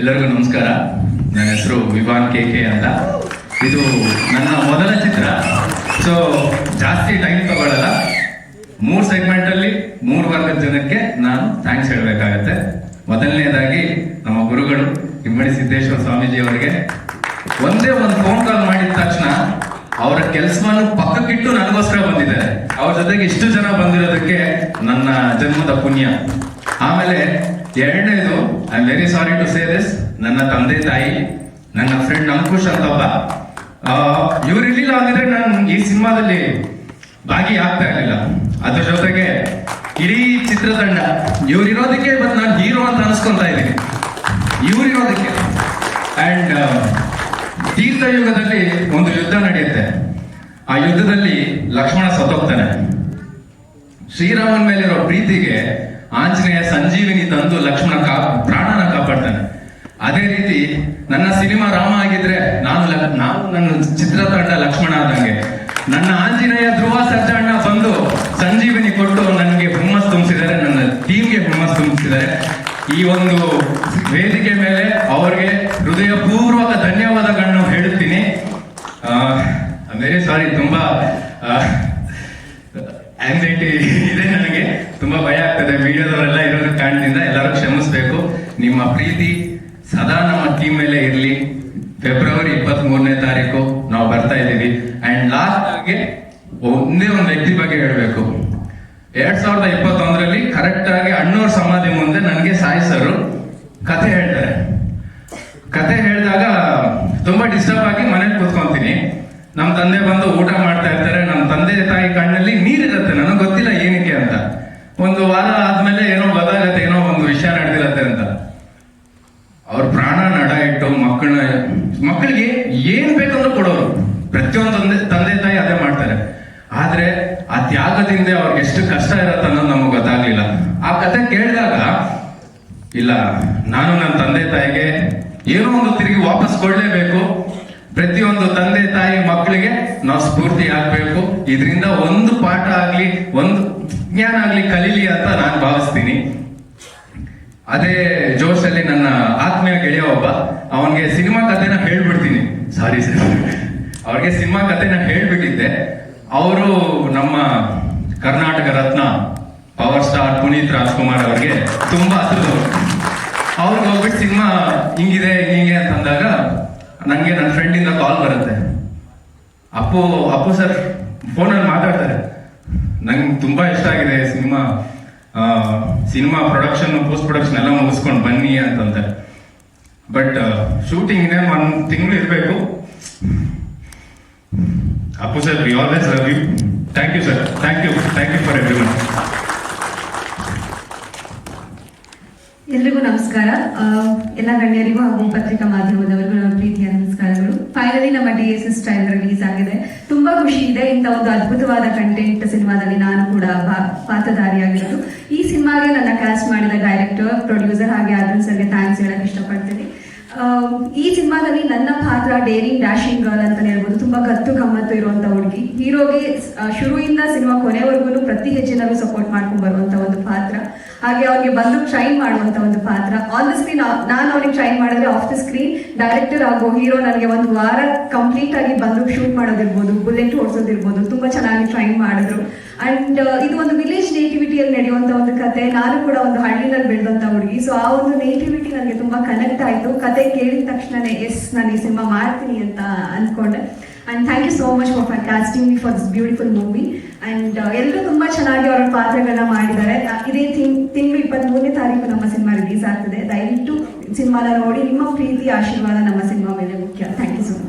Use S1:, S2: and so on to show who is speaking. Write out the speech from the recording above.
S1: ಎಲ್ಲರಿಗೂ ನಮಸ್ಕಾರ. ನನ್ನ ಹೆಸರು ವಿವಾನ್ ಕೆ ಕೆ ಅಂತ. ಇದು ನನ್ನ ಮೊದಲ ಚಿತ್ರ. ಸೊ ಜಾಸ್ತಿ ಟೈಮ್ ತಗೊಳ್ಳಲ್ಲ ಮೂರು ಸೆಗ್ಮೆಂಟಲ್ಲಿ ಮೂರು ವರ್ಗದ ಜನಕ್ಕೆ ನಾನು ಥ್ಯಾಂಕ್ಸ್ ಹೇಳಬೇಕಾಗತ್ತೆ. ಮೊದಲನೇದಾಗಿ ನಮ್ಮ ಗುರುಗಳು ಇಮ್ಮಡಿ ಸಿದ್ದೇಶ್ವರ ಸ್ವಾಮೀಜಿ ಅವರಿಗೆ ಒಂದೇ ಒಂದು ಫೋನ್ ಕಾಲ್ ಮಾಡಿದ ತಕ್ಷಣ ಅವರ ಕೆಲಸವನ್ನು ಪಕ್ಕಕ್ಕಿಟ್ಟು ನನಗೋಸ್ಕರ ಬಂದಿದ್ದಾರೆ ಅವ್ರ ಜೊತೆಗೆ ಇಷ್ಟು ಜನ ಬಂದಿರೋದಕ್ಕೆ ನನ್ನ ಜನ್ಮದ ಪುಣ್ಯ. ಆಮೇಲೆ ಎರಡನೇದು I am very sorry to say this ನನ್ನ ತಂದೆ ತಾಯಿ, ನನ್ನ ಫ್ರೆಂಡ್ ಅಂಕುಶ್ ಅಂತ ಒಬ್ಬ ಇವ್ರು ಇರ್ಲಿಲ್ಲ ಅಂದ್ರೆ ನಾನು ಈ ಸಿನಿಮಾದಲ್ಲಿ ಆಗ್ತಾ ಇರಲಿಲ್ಲ. ಅದ್ರ ಜೊತೆಗೆ ಇಡೀ ಚಿತ್ರತಂಡ ಇವರಿರೋದಕ್ಕೆ ಇವತ್ತು ನಾನು ಹೀರೋ ಅಂತ ಅನ್ಸ್ಕೊಂತ ಇದ್ದೀನಿ. ಇವರಿರೋದಕ್ಕೆ ಅಂಡ್ ತೀರ್ಥಯುಗದಲ್ಲಿ ಒಂದು ಯುದ್ಧ ನಡೆಯುತ್ತೆ. ಆ ಯುದ್ಧದಲ್ಲಿ ಲಕ್ಷ್ಮಣ ಸತ್ತೋಗ್ತಾನೆ. ಶ್ರೀರಾಮನ್ ಮೇಲಿರೋ ಪ್ರೀತಿಗೆ ಆಂಜನೇಯ ಸಂಜೀವಿನಿ ತಂದು ಲಕ್ಷ್ಮಣ ಕಾ, ಪ್ರಾಣನ ಕಾಪಾಡ್ತಾನೆ. ಅದೇ ರೀತಿ ನನ್ನ ಸಿನಿಮಾ ರಾಮ ಆಗಿದ್ರೆ ನಾನು ನಾವು ನಾನು ನನ್ನ ಚಿತ್ರತಂಡ ಲಕ್ಷ್ಮಣ ಆದಂಗೆ. ನನ್ನ ಆಂಜನೇಯ ಧ್ರುವ ಸಜ್ಜಣ್ಣ ಬಂದು ಸಂಜೀವಿನಿ ಕೊಟ್ಟು ನನಗೆ ಹುಮ್ಮಸ್ ತುಂಬಿಸಿದ್ದಾರೆ, ನನ್ನ ಟೀಮ್ಗೆ ಹುಮ್ಮಸ್ ತುಂಬಿಸಿದ್ದಾರೆ. ಈ ಒಂದು ವೇದಿಕೆ ಮೇಲೆ ಅವ್ರಿಗೆ ಹೃದಯಪೂರ್ವಕ ಧನ್ಯವಾದಗಳನ್ನು ಹೇಳುತ್ತೀನಿ. ವೆರಿ ಸಾರಿ ತುಂಬಾ ಆಂಗ್ಸೈಟಿ ಇದೆ ನನಗೆ. ತುಂಬಾ ಭಯ ಆಗ್ತದೆ. ವಿಡಿಯೋದವರೆಲ್ಲ ಇರೋದ್ರ ಕಾರಣದಿಂದ ಎಲ್ಲರೂ ಕ್ಷಮಿಸ್ಬೇಕು. ನಿಮ್ಮ ಪ್ರೀತಿ ಸದಾ ನಮ್ಮ ಟೀಮ್ ಮೇಲೆ ಇರಲಿ. ಫೆಬ್ರವರಿ ಇಪ್ಪತ್ತ್ ಮೂರನೇ ತಾರೀಕು ನಾವು ಬರ್ತಾ ಇದ್ದೀವಿ. ಅಂಡ್ ಲಾಸ್ಟ್ ಆಗಿ ಒಂದೇ ಒಂದು ವ್ಯಕ್ತಿ ಬಗ್ಗೆ ಹೇಳಬೇಕು. ಎರಡ್ ಸಾವಿರದ ಇಪ್ಪತ್ತೊಂದರಲ್ಲಿ ಕರೆಕ್ಟ್ ಆಗಿ ಅಣ್ಣವ್ರ ಸಮಾಧಿ ಮುಂದೆ ನನಗೆ ಸಾಯಿ ಸರ್ ಕಥೆ ಹೇಳ್ತಾರೆ. ಕತೆ ಹೇಳಿದಾಗ ತುಂಬಾ ಡಿಸ್ಟರ್ಬ್ ಆಗಿ ಮನೇಲಿ ಕೂತ್ಕೊಂತೀನಿ. ನಮ್ಮ ತಂದೆ ಬಂದು ಊಟ ಮಾಡ್ತಾ ಇರ್ತಾರೆ. ನಮ್ಮ ತಂದೆ ತಾಯಿ ಕಣ್ಣಲ್ಲಿ ನೀರಿರುತ್ತೆ. ನನಗೆ ಗೊತ್ತಿಲ್ಲ. ಒಂದು ವಾರ ಆದ್ಮೇಲೆ ಏನೋ ಗೊತ್ತಾಗತ್ತೆ, ಏನೋ ಒಂದು ವಿಷಯ ನಡೆದಿರತ್ತೆ ಅಂತ. ಅವ್ರ ಪ್ರಾಣ ನಡ ಇಟ್ಟು ಮಕ್ಕಳನ್ನ ಮಕ್ಕಳಿಗೆ ಏನ್ ಬೇಕಂದ್ರೂ ಕೊಡೋರು. ಪ್ರತಿಯೊಂದು ತಂದೆ ತಂದೆ ತಾಯಿ ಅದೇ ಮಾಡ್ತಾರೆ. ಆದ್ರೆ ಆ ತ್ಯಾಗದಿಂದ ಅವ್ರಿಗೆ ಎಷ್ಟು ಕಷ್ಟ ಇರತ್ತೆ ಅನ್ನೋದು ನಮಗೆ ಗೊತ್ತಾಗ್ಲಿಲ್ಲ. ಆ ಕತೆ ಕೇಳಿದಾಗ, ಇಲ್ಲ, ನಾನು ನನ್ನ ತಂದೆ ತಾಯಿಗೆ ಏನೋ ಒಂದು ತಿರುಗಿ ವಾಪಸ್ ಕೊಡ್ಲೇಬೇಕು. ಪ್ರತಿಯೊಂದು ತಂದೆ ತಾಯಿ ಮಕ್ಕಳಿಗೆ ನಾವು ಸ್ಫೂರ್ತಿ ಆಗ್ಬೇಕು. ಇದರಿಂದ ಒಂದು ಪಾಠ ಆಗ್ಲಿ, ಒಂದು ಜ್ಞಾನ ಆಗ್ಲಿ ಕಲೀಲಿ ಅಂತ ನಾನು ಭಾವಿಸ್ತೀನಿ. ಅದೇ ಜೋಶಲ್ಲಿ ನನ್ನ ಆತ್ಮೀಯ ಗೆಳೆಯ ಒಬ್ಬ, ಅವನಿಗೆ ಸಿನಿಮಾ ಕಥೆನ ಹೇಳ್ಬಿಡ್ತೀನಿ. ಸಾರಿ ಸರ್ ಅವ್ರಿಗೆ ಸಿನಿಮಾ ಕಥೆನ ಹೇಳ್ಬಿಟ್ಟಿದ್ದೆ. ಅವರು ನಮ್ಮ ಕರ್ನಾಟಕ ರತ್ನ ಪವರ್ ಸ್ಟಾರ್ ಪುನೀತ್ ರಾಜ್ಕುಮಾರ್ ಅವ್ರಿಗೆ ತುಂಬಾ ಹತ್ರದವರು ಅವ್ರಿಗೆ ಹೋಗ್ಬಿಟ್ಟು ಸಿನಿಮಾ ಹಿಂಗಿದೆ ಹಿಂಗೆ ಅಂತ ಅಂದಾಗ ನನಗೆ ನನ್ನ ಫ್ರೆಂಡಿಂದ ಕಾಲ್ ಬರುತ್ತೆ. ಅಪ್ಪು ಅಪ್ಪು ಸರ್ ಫೋನಲ್ಲಿ ಮಾತಾಡ್ತಾರೆ. ನಂಗೆ ತುಂಬ ಇಷ್ಟ ಆಗಿದೆ cinema cinema production post production ಎಲ್ಲ ಮುಗಿಸ್ಕೊಂಡು ಬನ್ನಿ ಅಂತಂತಾರೆ ಬಟ್ ಶೂಟಿಂಗ್ ಇನ್ನೇನು ಒಂದು ತಿಂಗಳು ಇರಬೇಕು. Appu sir we always love you thank you sir thank you thank you for everyone
S2: ಎಲ್ರಿಗೂ ನಮಸ್ಕಾರ. ಎಲ್ಲ ಗಣ್ಯರಿಗೂ ಹಾಗೂ ಪತ್ರಿಕಾ ಮಾಧ್ಯಮದವರಿಗೂ ನಮ್ಮ ಪ್ರೀತಿಯ ನಮಸ್ಕಾರಗಳು. ಫೈನಲಿ ನಮ್ಮ D S S trailer release ಆಗಿದೆ. ತುಂಬಾ ಖುಷಿ ಇದೆ. ಇಂಥ ಒಂದು ಅದ್ಭುತವಾದ ಕಂಟೆಂಟ್ ಸಿನಿಮಾದಲ್ಲಿ ನಾನು ಕೂಡ ಪಾತ್ರಧಾರಿಯಾಗಿರೋದು. ಈ ಸಿನಿಮಾಗೆ ನನ್ನ ಕ್ಯಾಸ್ಟ್ ಮಾಡಿದ ಡೈರೆಕ್ಟರ್ ಪ್ರೊಡ್ಯೂಸರ್ ಹಾಗೆ ಅರ್ಜುನ್ ಸರ್ಗೆ ಥ್ಯಾಂಕ್ಸ್ ಹೇಳಕ್ ಇಷ್ಟಪಡ್ತೀನಿ. ಈ ಸಿನಿಮಾದಲ್ಲಿ ನನ್ನ ಪಾತ್ರ ಡೇರಿಂಗ್ ಡ್ಯಾಶಿಂಗ್ ಗರ್ಲ್ ಅಂತ ಹೇಳ್ಬೋದು. ತುಂಬಾ ಗತ್ತು ಕಮ್ಮತ್ತು ಇರುವಂತ ಹುಡುಗಿ. ಹೀರೋಗೆ ಶುರುವಿಂದ ಸಿನಿಮಾ ಕೊನೆವರೆಗೂ ಪ್ರತಿ ಹೆಜ್ಜೆನಲ್ಲೂ ಸಪೋರ್ಟ್ ಮಾಡ್ಕೊಂಡು ಬರುವಂತ ಒಂದು ಪಾತ್ರ. ಹಾಗೆ ಅವ್ರಿಗೆ ಬಂದು ಟ್ರೈನ್ ಮಾಡುವಂತ ಒಂದು ಪಾತ್ರ. ಆನ್ ದ ಸ್ಕ್ರೀನ್ ನಾನು ಅವ್ರಿಗೆ ಟ್ರೈನ್ ಮಾಡಿದ್ರೆ ಆಫ್ ದ ಸ್ಕ್ರೀನ್ ಡೈರೆಕ್ಟರ್ ಆಗೋ ಹೀರೋ ನನಗೆ ಒಂದು ವಾರ ಕಂಪ್ಲೀಟ್ ಆಗಿ ಬಂದು ಶೂಟ್ ಮಾಡೋದಿರ್ಬೋದು ಬುಲೆಟ್ ಓಡಿಸೋದಿರ್ಬೋದು ತುಂಬಾ ಚೆನ್ನಾಗಿ ಟ್ರೈನ್ ಮಾಡಿದ್ರು. ಅಂಡ್ ಇದು ಒಂದು ವಿಲೇಜ್ ನೇಟಿವಿಟಿಯಲ್ಲಿ ನಡೆಯುವಂತ ಒಂದು ಕತೆ. ನಾನು ಕೂಡ ಒಂದು ಹಳ್ಳಿನಲ್ಲಿ ಬೆಳೆದಂತ ಹುಡುಗಿ. ಸೊ ಆ ಒಂದು ನೇಟಿವಿಟಿ ನನಗೆ ತುಂಬಾ ಕನೆಕ್ಟ್ ಆಯ್ತು. ಕತೆ ಕೇಳಿದ ತಕ್ಷಣ ಎಸ್ ನಾನು ಈ ಸಿನಿಮಾ ಮಾಡ್ತೀನಿ ಅಂತ ಅನ್ಕೊಂಡೆ. And thank you so much for casting me for this beautiful movie and ಎಲ್ಲರೂ ತುಂಬಾ ಚೆನ್ನಾಗಿ ಅವರ ಪಾತ್ರಗಳನ್ನ ಮಾಡಿದ್ದಾರೆ. ಇದೇ ತಿಂಗ್ ತಿಂಗಳು ಇಪ್ಪತ್ತ್ ಮೂರನೇ ತಾರೀಕು ನಮ್ಮ ಸಿನಿಮಾ ರಿಲೀಸ್ ಆಗ್ತದೆ. ದಯವಿಟ್ಟು ಸಿನಿಮಾನ ನೋಡಿ. ನಿಮ್ಮ ಪ್ರೀತಿ, ಆಶೀರ್ವಾದ ನಮ್ಮ ಸಿನಿಮಾ ಮೇಲೆ ಮುಖ್ಯ. Thank you so much